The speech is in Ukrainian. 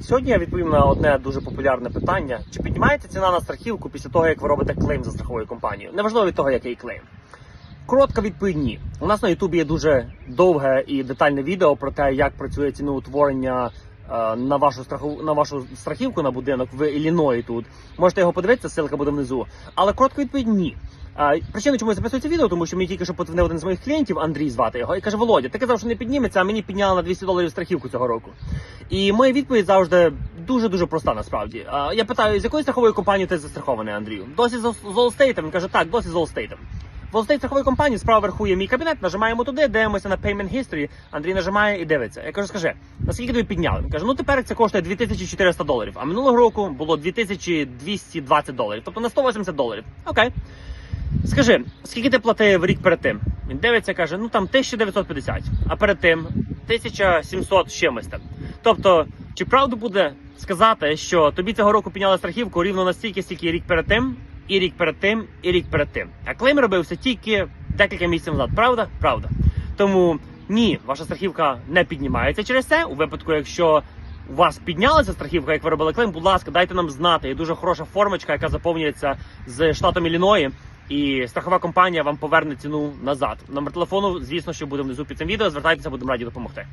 Сьогодні я відповім на одне дуже популярне питання: чи піднімається ціна на страхівку після того, як ви робите клейм за страховою компанією? Неважливо від того, який клейм. Коротка відповідь ні. У нас на Ютубі є дуже довге і детальне відео про те, як працює ціноутворення е, на вашу страхову на вашу страхівку на будинок в Ілліної тут. Можете його подивитися, ссылка буде внизу. Але коротка відповідь ні. А, причина, чому я записую це відео, тому що мені тільки що подзвонив один з моїх клієнтів, Андрій звати його, і каже: Володя, ти казав, що не підніметься, а мені підняли на 200 доларів страхівку цього року. І моя відповідь завжди дуже дуже проста. Насправді я питаю, з якою страховою компанією ти застрахований, Андрію? Досі з Allstate? Він каже, так, досі з Allstate. В Allstate страхової компанії справа вверху мій кабінет, нажимаємо туди, дивимося на Payment History, Андрій нажимає і дивиться. Я кажу, скажи, наскільки тобі підняли? Він каже, ну тепер це коштує 2400 доларів, а минулого року було 2220 доларів, тобто на 180 доларів. Окей. Скажи, скільки ти платив рік перед тим? Він дивиться, каже, ну там 1950, а перед тим 1700 з чимось там. Тобто, чи правду буде сказати, що тобі цього року підняли страхівку рівно настільки, стільки рік перед тим, і рік перед тим, і рік перед тим. А клейм робився тільки декілька місяців назад. Правда? Правда. Тому ні, ваша страхівка не піднімається через це. У випадку, якщо у вас піднялася страхівка, як ви робили клейм, будь ласка, дайте нам знати. Є дуже хороша формочка, яка заповнюється з штатом Ілліної. І страхова компанія вам поверне ціну назад. Номер телефону, звісно, що буде внизу під цим відео. Звертайтеся, будемо раді допомогти.